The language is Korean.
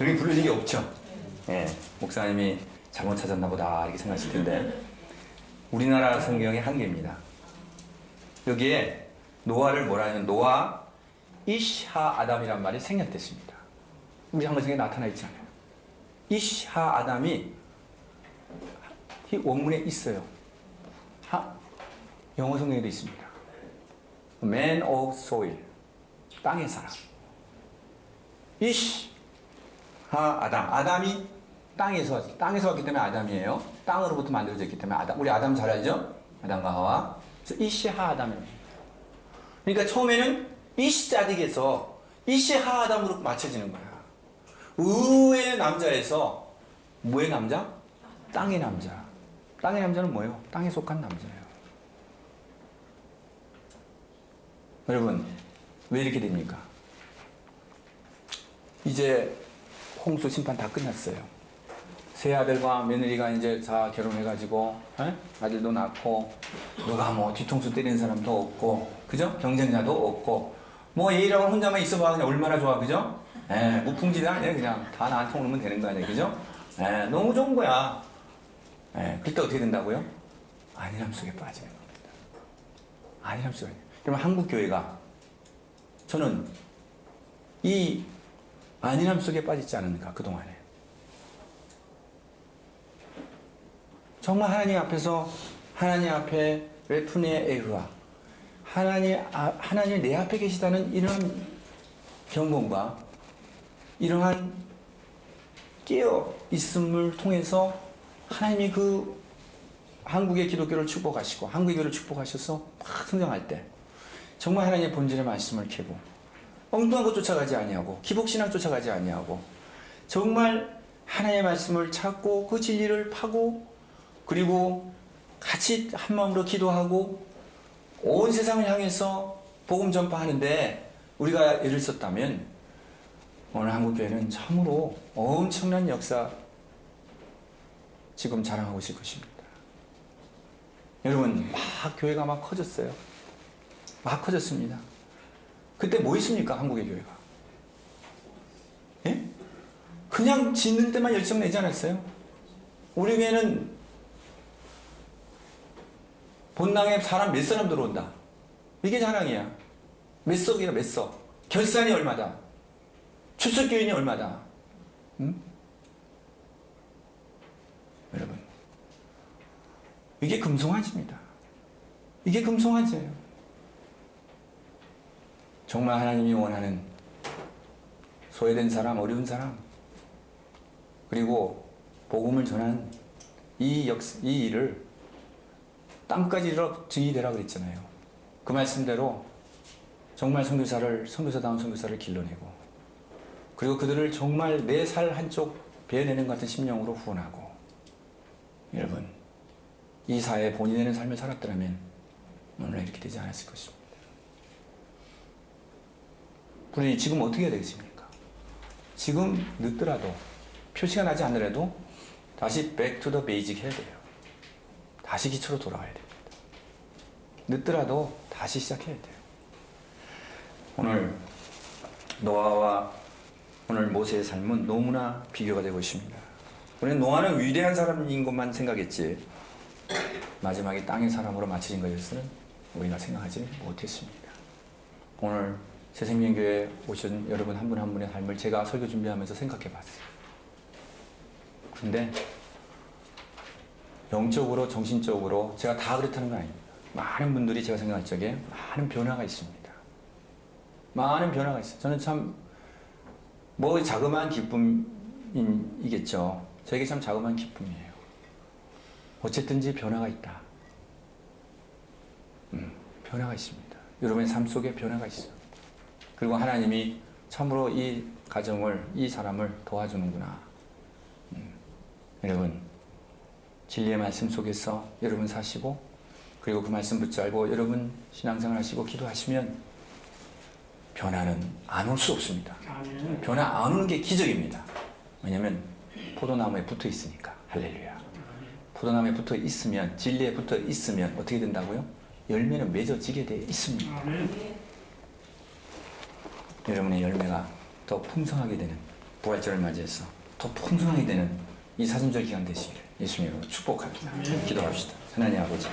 이렇게 부를 일이 없죠. 예, 목사님이 잘못 찾았나 보다 이렇게 생각하실 텐데 우리나라 성경의 한계입니다. 여기에 노아를 뭐라 하면 노아 이샤 아담이란 말이 생략됐습니다. 우리 한글성에 나타나 있지 않아요. 이샤 아담이 이 원문에 있어요. 하, 영어 성경에도 있습니다. Man of soil. 땅의 사람. 이시 하 아담. 아담이 땅에서 땅에서 왔기 때문에 아담이에요. 땅으로부터 만들어졌기 때문에 아담. 우리 아담 잘 알죠? 아담과 하와. 그래서 이시 하 아담입니다. 그러니까 처음에는 이시 자딕에서 이시 하 아담으로 맞춰지는 거야. 의의 남자에서 뭐의 남자? 땅의 남자. 땅의 남자는 뭐예요? 땅에 속한 남자예요. 여러분, 왜 이렇게 됩니까? 이제 홍수 심판 다 끝났어요. 세 아들과 며느리가 이제 다 결혼해가지고 에? 아들도 낳고 누가 뭐 뒤통수 때리는 사람도 없고 그죠? 경쟁자도 없고 뭐 얘라고 혼자만 있어봐 그냥 얼마나 좋아 그죠? 에 무풍지대 아니야 그냥 다 나한테 오면 되는 거 아니야 그죠? 에 너무 좋은 거야. 에 그때 어떻게 된다고요? 안일함 속에 빠지는 겁니다. 안일함 속에. 그러면 한국 교회가 저는 이 안일함 속에 빠지지 않은가 그동안에. 정말 하나님 앞에서 하나님 앞에 레프네 에흐와 하나님 아, 하나님 내 앞에 계시다는 이러한 경건과 이러한 깨어 있음을 통해서 하나님이 그 한국의 기독교를 축복하시고 한국의 교를 축복하셔서 막 성장할 때 정말 하나님의 본질의 말씀을 캐고 엉뚱한 것 쫓아가지 아니하고 기복신앙 쫓아가지 아니하고 정말 하나님의 말씀을 찾고 그 진리를 파고 그리고 같이 한 마음으로 기도하고 온 세상을 향해서 복음 전파하는데 우리가 애를 썼다면 오늘 한국 교회는 참으로 엄청난 역사 지금 자랑하고 있을 것입니다. 여러분 막 교회가 막 커졌어요. 막 커졌습니다. 그때 뭐 있습니까 한국의 교회가? 예? 그냥 짓는 때만 열정 내지 않았어요? 우리 교회는 본당에 사람 몇 사람 들어온다. 이게 자랑이야. 몇 석이야, 몇 석. 결산이 얼마다. 출석교인이 얼마다. 응? 여러분. 이게 금송아지입니다. 이게 금송아지예요. 정말 하나님이 원하는 소외된 사람, 어려운 사람, 그리고 복음을 전하는 이 역, 이 일을 땅까지 이르러 증이 되라 그랬잖아요. 그 말씀대로 정말 선교사를 선교사다운 선교사를 길러내고 그리고 그들을 정말 내 살 한쪽 베어내는 것 같은 심령으로 후원하고 여러분 이 본이 되는 삶을 살았더라면 오늘 이렇게 되지 않았을 것입니다. 우리 지금 어떻게 되겠습니까? 지금 늦더라도 표시가 나지 않더라도 다시 back to the basic 해야 돼요. 다시 기초로 돌아가야 됩니다. 늦더라도 다시 시작해야 돼요. 오늘 노아와 오늘 모세의 삶은 너무나 비교가 되고 있습니다. 우리는 노아는 위대한 사람인 것만 생각했지 마지막에 땅의 사람으로 맞춰진 것에서는 우리가 생각하지 못했습니다. 오늘 새생명교회 오신 여러분 한 분 한 분의 삶을 제가 설교 준비하면서 생각해 봤어요. 근데 영적으로 정신적으로 제가 다 그렇다는 건 아닙니다. 많은 분들이 제가 생각할 적에 많은 변화가 있습니다. 많은 변화가 있어요. 저는 참 뭐 자그마한 기쁨이겠죠. 저에게 참 자그마한 기쁨이에요. 어쨌든지 변화가 있다. 음, 변화가 있습니다. 여러분의 삶 속에 변화가 있어요. 그리고 하나님이 참으로 이 가정을, 이 사람을 도와주는구나. 음, 여러분, 진리의 말씀 속에서 여러분 사시고, 그리고 그 말씀 붙잡고 여러분 신앙생활 하시고 기도하시면 변화는 안 올 수 없습니다. 변화 안 오는 게 기적입니다. 왜냐면 포도나무에 붙어 있으니까. 할렐루야. 포도나무에 붙어 있으면, 진리에 붙어 있으면 어떻게 된다고요? 열매는 맺어지게 되어 있습니다. 여러분의 열매가 더 풍성하게 되는 부활절을 맞이해서 더 풍성하게 되는 이 사순절 기간 되시기를 예수님으로 축복합니다. 기도합시다. 하나님 아버지